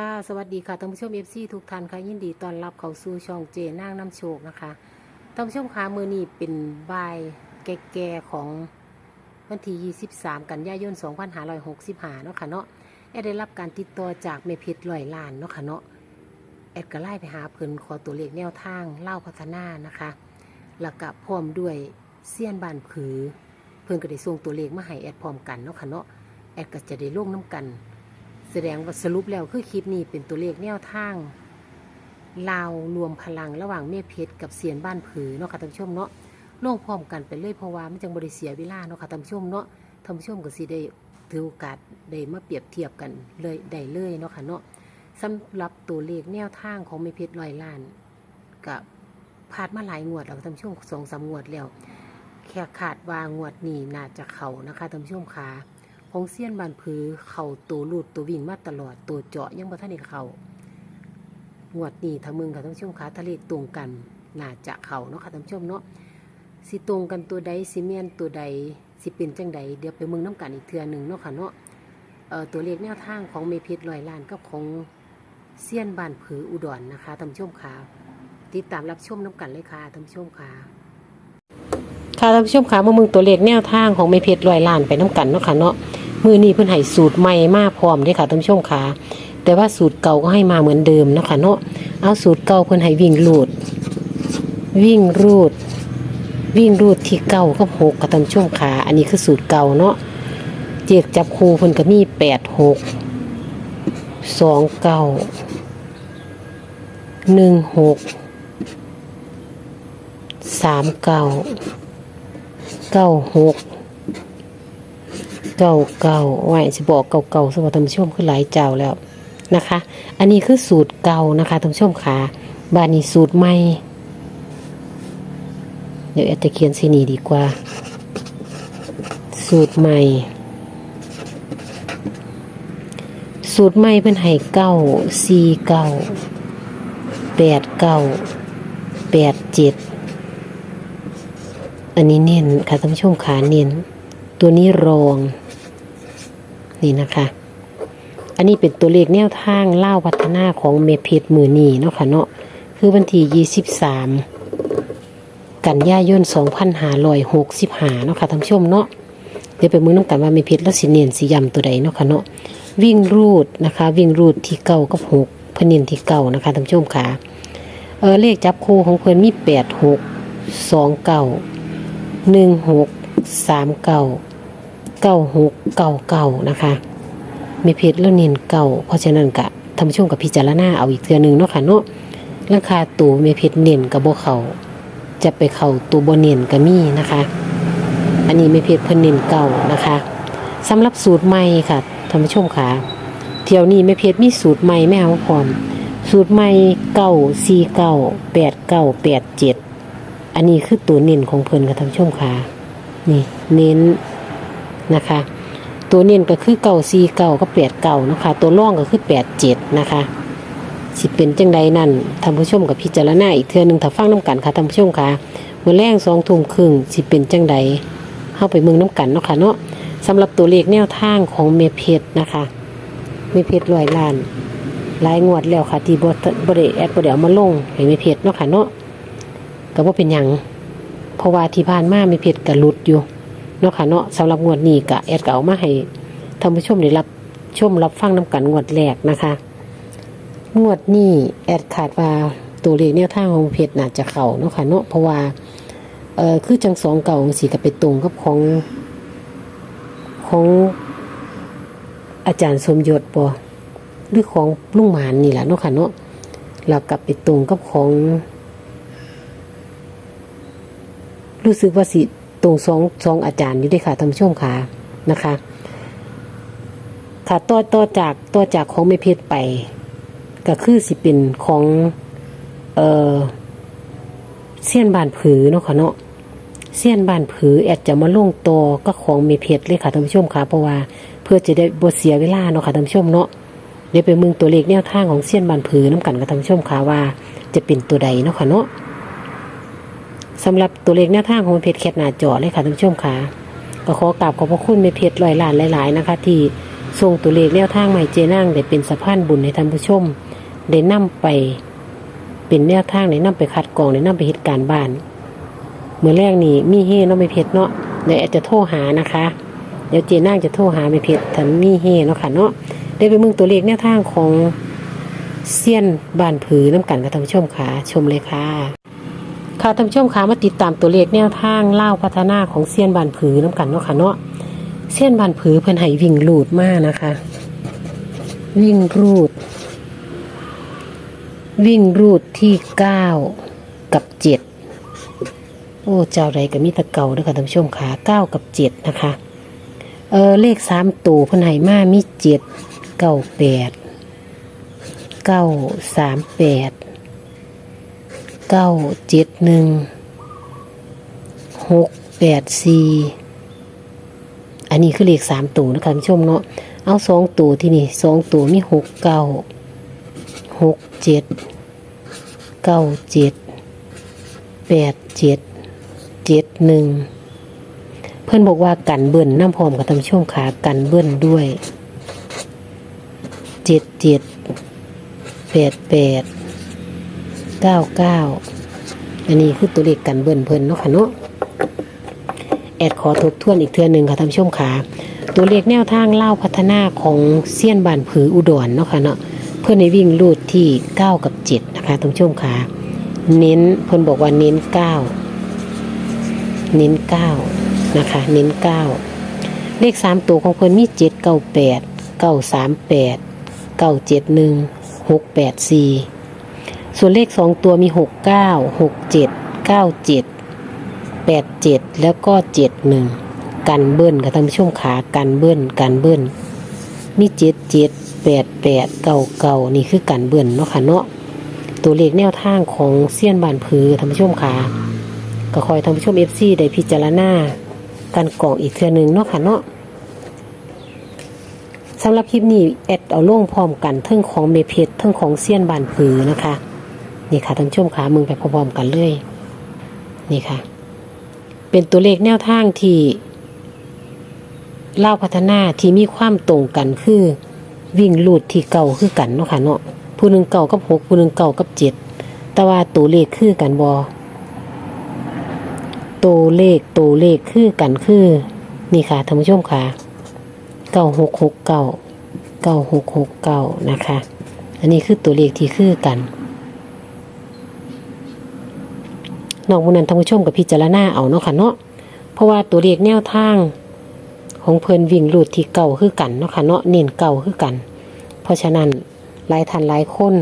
ค่ะสวัสดีค่ะท่านผู้ชมเอฟซีทุกท่านค่ะยินดีต้อนรับเข้าสู่ช่องเจนางน้ำโชคนะคะท่านผู้ชมคะมือนี้เป็นบายแก่ๆของวันที่23 กันยายน 2565เนาะค่ะเนาะแอดได้รับการติดต่อจากเมพชรลอยล้านเนาะค่ะเนาะแอดก็ไล่ไปหาเพิ่นขอตัวเลขแนวทางเล่าพัฒนานะคะแล้วก็พร้อมด้วยเสี้ยนบานผือ เพิ่นก็ได้ส่งตัวเลขมาให้แอดพร้อมกันเนาะค่ะเนาะแอดก็จะได้ลงน้ำกัน แสดงว่าสรุปแล้วคือคลิปนี้เป็นตัวเลขแนวทางลาวรวมพลังระหว่างเมฆเพชรกับเสียนบ้านผือเนาะค่ะท่านผู้ชมเนาะลงพร้อมกันไปเลยเพราะว่ามันจังบริเสียเวลาเนาะค่ะท่านผู้ชมเนาะท่านผู้ชมก็สิได้ถือโอกาสได้มาเปรียบเทียบกันเลยได้เลยเนาะค่ะเนาะสำหรับตัวเลขแนวทางของเมฆเพชรลอยล้านกับผ่านมาหลายงวดแล้วท่านผู้ชมสองสามงวดแล้ว แค่ขาดว่างวดนี้น่าจะเขานะคะท่านผู้ชมค่ะ ของเซียนบานผือเข่าตัวลูดตัววิ่งมาตลอดตัวเจาะยังบ่ทันได้เข่างวดนี้ถ้ามึงกับท่านผู้ชมคะทะเลตรงกันน่าจะเข่าเนาะค่ะท่านผู้ชมเนาะสิตรงกันตัวใดสิเมียนตัวใดสิเป็นจังใดเดี๋ยวไปมึงน้ำกันอีกเทือหนึ่งเนาะค่ะเนาะเอ่อตัวเลขแนวทางของเมพชรลอยล้านกับของเซียนบานผืออุดรนะคะท่านผู้ชมค่ะติดตามรับชมน้ำกันเลยค่ะท่านผู้ชมค่ะค่ะท่านผู้ชมคะเมื่อมึงตัวเลขแนวทางของไม่เพชรลอยล้านไปน้ำกันเนาะค่ะเนาะ มือนี้เพิ่นให้สูตรใหม่มาพร้อมเด้ค่ะท่านผู้ชมค่ะแต่ว่าสูตรเก่าก็ให้มาเหมือนเดิมนะคะเนาะเอาสูตรเก่าเพิ่นให้วิ่งรูด วิ่งรูด วิ่งรูดที่เก่ากับหกค่ะท่านผู้ชมค่ะอันนี้คือสูตรเก่าเนาะเจียกจับคูเพิ่นก็มีแปดหกสองเก้าหนึ่งหกสามเก้าเก้าหก เก้าเก้าไหวสิบอกเก้าเก้าสวัสดีท่านผู้ชมคือหลายเจ้าแล้วนะคะ อันนี้คือสูตรเก่านะคะท่านผู้ชมค่ะบานนี้สูตรใหม่ เดี๋ยวแอดจะเขียนสีนีดีกว่า สูตรใหม่ สูตรใหม่เพิ่นให้เก้าสี่เก้าแปดเก้าแปดเจ็ดอันนี้เน้นค่ะท่านผู้ชมขาเน้นตัวนี้รอง นี่นะคะ อันนี้เป็นตัวเลขแนวทางเล่าพัฒนาของเมเพชรมือนีเนาะค่ะเนาะคือวันที่ยี่สิบสามกันยายนสองพันหาลอยหกสิบหาเนาะค่ะท่านผู้ชมเนาะเดี๋ยวไปมือน้ำกันว่าเมเพชรแล้วสิเนียนสียำตัวใดเนาะค่ะเนาะวิ่งรูดนะคะ วิ่งรูดที่เก้ากับหกพเนียนที่เก้านะคะท่านผู้ชมค่ะเออเลขจับคู่ของเพื่อนมีแปดหกสองเก้าหนึ่งหกสามเก้า เก้าหกเก้าเก้านะคะมีเพจแล้วเน้นเก้าเพราะฉะนั้นกะทำช่วงกับพิจารณาเอาอีกเทือหนึ่งเนาะค่ะเนาะราคาตัวมีเพจเน้นกับโบเขาจะไปเข่าตัวโบเน้นกับมีนะคะ อันนี้มีเพจเพิ่นเน้นเก้านะคะสำหรับสูตรใหม่ค่ะท่านผู้ชมค่ะเที่ยวนี้ไม่เพจมีสูตรใหม่ไม่เอาพร้อมสูตรใหม่เก้าสี่เก้าแปดเก้าแปดเจ็ดอันนี้คือตัวเน้นของเพิ่นกับท่านผู้ชมค่ะนี่เน้น นะคะ ตัวเน้นก็คือเก่าซีเก่าก็แปดเก่านะคะ ตัวร่องก็คือแปดเจ็ดนะคะสิเป็นจังใดนั่นท่านผู้ชมกับพิจารณาอีกเทื่อหนึ่งถ้าฟังน้ำกันค่ะท่านผู้ชมค่ะเมื่อแรงสองทุ่มครึ่งสิเป็นจังใดเข้าไปเมืองน้ำกันเนาะค่ะเนาะสำหรับตัวเลขแนวทางของเมเพชรนะคะเมเพชรลอยล้านหลายงวดแล้วค่ะที่บดบริแอดบริเอามาลงให้เมเพชรเนาะค่ะเนาะก็บ่เป็นหยังเพราะว่าที่ผ่านมาเมเพจกระลุดอยู่ นาะค่ะเนาะสำหรับงวดนี้ก็แอดเก็เอามาให้ท่านผู้ชมได้รับชมรับฟังน้กันงวดแรกนะคะ งวดนี้แอดขาดว่าตัวเลขแนวทางของเพจน่าจะเข้าเนาะค่ะเนาะเพราะว่าเอ่อคือจังสองเก่าสีก็ไปตรงกับของของอาจารย์สมยศบ่หรือของลุงหมานนี่แหละเนาะค่ะเนาะแล้วกลับไปตรงกับของ รู้สึกว่าสิ ตรงสองสองอาจารย์อยู่ด้วยค่ะท่านผู้ชมค่ะนะคะ ค่ะต่อต่อจากต่อจากของไม่เพชรไป ก็คือสิเป็นของเออเสี้ยนบานผือเนาะค่ะเนาะเสี้ยนบานผือแอดจะมาลงตัวก็ของเมเพชรเลยค่ะท่านผู้ชมค่ะเพราะว่าเพื่อจะได้บเสียเวลาเนาะค่ะท่านผู้ชมเนาะเดี๋ยวไปมึงตัวเลขแนวทางของเสี้ยนบานผือน้ำกันกับท่านผู้ชมค่ะว่า จะเป็นตัวใดเนาะค่ะเนาะ สำหรับตัวเลขหน้าทางของเพจแคปหน้าจอเลยค่ะท่านผู้ชมค่ะก็ขอกราบขอบพระคุณเมเพจลอยล้านหลาย ๆ นะคะ ที่ส่งตัวเลขแนวทางใหม่เจนั่งได้เป็นสะพานบุญให้ท่านผู้ชมได้นำไป เป็นแนวทางได้นำไปคัดกรองได้นำไปเหตุการณ์บ้านเมื่อแรกนี่มีเฮเนาะไม่เพชรเนาะเดี๋ยวจะโทรหานะคะ เดี๋ยวเจนั่งจะโทรหาไม่เพชรถ้ามีเฮเนาะค่ะเนาะได้ไปมืองตัวเลขแนวทางของเซียนบ้านผือน้ำกันค่ะท่านผู้ชมค่ะชมเลยค่ะ ค่ะท่านผู้ชมคะมาติดตามตัวเลขแนวทางเล่าพัฒนาของเซียนบานผือน้ำกันเนาะค่ะเนาะเซียนบานผือเพิ่นให้วิ่งรูดมากนะคะ วิ่งรูด วิ่งรูดที่เก้ากับเจ็ดโอ้เจ้าไรกับมิตรเก่าด้วยค่ะท่านผู้ชมค่ะเก้ากับเจ็ดนะคะเออเลขสามตัวเพิ่นให้มามีเจ็ดเก้าแปดเก้าสามแปด เก้าเจ็ดหนึ่งหกแปดสี่อันนี้คือเลขสามตัวนะคะผู้ชมเนาะเอาสองตัวที่นี่สองตัวมีหกเก้าหกเจ็ดเก้าเจ็ดแปดเจ็ดเจ็ดหนึ่งเพื่อนบอกว่ากันเบิ้ลน้ำพร้อมกับท่านผู้ชมขากันเบิ้ลด้วยเจ็ดเจ็ดแปดแปด เก้าเก้าอันนี้คือตัวเลขกันเบิ่นเพิ่นเนาะค่ะเนาะแอดขอทบทวนอีกเทื่อหนึ่งค่ะท่านผู้ชมขาตัวเลขแนวทางเล่าพัฒนาของเซียนบานผืออุดรเนาะค่ะเนาะเพื่อนในวิ่งลูดที่เก้ากับเจ็ดนะคะท่านผู้ชมขาเน้นเพิ่นบอกว่าเน้นเก้าเน้นเก้านะคะ เน้นเก้าเลขสามตัวของเพิ่นมีเจ็ดเก้าแปดเก้า ส่วนเลขสองตัวมีหกเก้าหกเจ็ดเก้าเจ็ดแปดเจ็ดแล้วก็เจ็ดหนึ่งกันเบิ้ลค่ะท่านผู้ชมขากันเบิ้ลกันเบิ้ลมีเจ็ดเจ็ดแปดแปดเก้าเก้านี่คือกันเบิ้ลเนาะค่ะเนาะตัวเลขแนวทางของเซียนบานผือท่านผู้ชมขาก็คอยท่านผู้ชมเอฟซีได้พิจารณากันกล่องอีกเทือหนึงเนาะค่ะเนาะสำหรับคลิปนี้แอดเอาลงพร้อมกันทั้งของเมเพชรเทั้งของเซียนบานผือนะคะ นี่ค่ะท่านชมขามึงไปพร้อมกันเลย นี่ค่ะ เป็นตัวเลขแนวทางที่เล่าพัฒนาที่มีความตรงกันคือ วิ่งลูดที่เก่าคือกันเนาะค่ะเนาะผู้หนึ่งเก่ากับหกผู้หนึ่งเก่ากับเจ็ดแต่ว่าตัวเลขคือกันบอตัวเลขตัวเลขคือกันคือ นี่ค่ะท่านผู้ชมค่ะเก้าหกหกเก้าเก้าหกหกเก้านะคะ อันนี้คือตัวเลขที่คือกัน นอกบุนันท่านผู้ชมกับพิจารณาเอาเนาะค่ะเนาะเพราะว่าตัวเลขแนวทาง ของเพิ่นวิ่งลูดที่เก่าคือกันเนาะค่ะเนาะเน้นเก่าคือกัน เพราะฉะนั้นหลายท่านหลายคน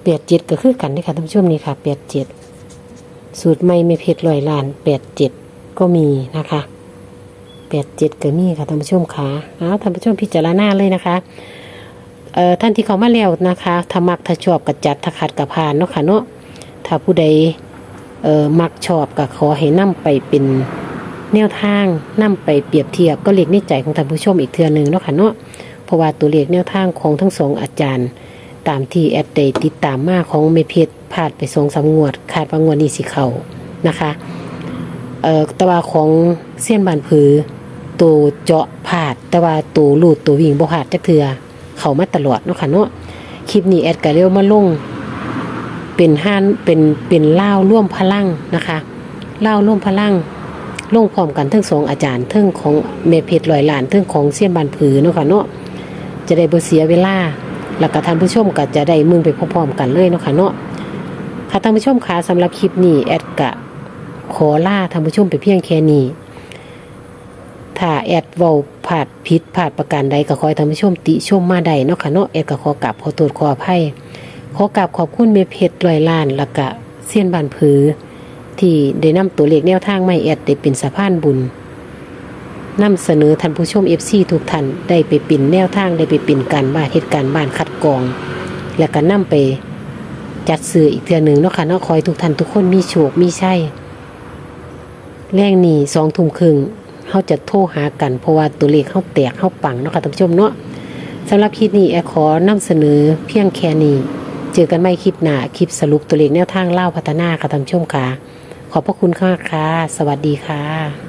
เปียดเจ็ดก็คือกันนี่ค่ะท่านผู้ชมนี่ค่ะเปียดเจ็ดสูตรไม่ไม่เพชรลอยลานแปดเจ็ดก็มีนะคะแปดเจ็ดก็มีค่ะท่านผู้ชมค่ะเอาท่านผู้ชมพิจารณาเลยนะคะเอ่อท่านที่เขามาแล้วนะคะถ้ามักถ้าชอบกระจัดถ้าขัดกระพานเนาะค่ะเนาะถ้าผู้ใด เออมักชอบก็ขอให้นำไปเป็นแนวทางนำไปเปรียบเทียบก็เลขในใจของท่านผู้ชมอีกเทื่อหนึงเนาะค่ะเนาะเพราะว่าตัวเลขแนวทางของทั้งสองอาจารย์ ตามที่แอดได้ติดตามมาของเมเพชรพลาดไปสองสามงวดคาดว่างวดนี้สิเขานะคะเอ่อแตว่าของเส้นบานผือตัวเจาะผาดต่ว่าตัวลูดตัววิ่งบ่ผาดจักเทือเขามาตลอดเนาะค่ะเนาะคลิปนี้แอดก็เรียกมาลง เป็นห้านเป็นเป็นเล่าร่วมพลังนะคะเล่าร่วมพลังลงพร้อมกันทั้งสองอาจารย์ทั้งของเมเพชรลอยหลานทั้งของเสี้ยนบานผือเนาะค่ะเนาะจะได้บ่เสียเวลาแล้วก็ท่านผู้ชมก็จะได้มึงไปพร้อมๆกันเลยเนาะค่ะเนาะค่ะท่านผู้ชมคะสำหรับคลิปนี้แอดกะขอล่าท่านผู้ชมไปเพียงแค่นี้ถ้าแอดเว้าผาดผิดผาดประการใดก็ขอให้ท่านผู้ชมติชมมาได้เนาะค่ะเนาะแอดก็ขอกราบขอโทษขออภัย ขอกราบขอบคุณเมเพชรลอยล้านแล้วก็เสี้ยนบานผือ ที่ได้นำตัวเลขแนวทางไม่แอดได้เป็นสะพานบุญนำเสนอท่านผู้ชม FC ทุกท่านได้ไปปิ่นแนวทางได้ไปปิ่นการบ้านเหตุการณ์บ้านคัดกรอง แล้วก็นำไปจัดซื้ออีกเทื่อหนึ่งเนาะค่ะเนาะคอยทุกท่านทุกคนมีโชคมีชัยแรงนี้สองทุ่มครึ่งเขาจะโทรหากันเพราะว่าตัวเลขเขาแตกเขาปังเนาะค่ะท่านผู้ชมเนาะสำหรับคลิปนี้แอขอนำเสนอเพียงแค่นี้ เจอกันไม่คลิปหน้าคลิปสรุปตัวเลขแนวทางเล่าพัฒนาค่ะท่านผู้ชมค่ะ ขอบพระคุณค่ะค่ะ สวัสดีค่ะ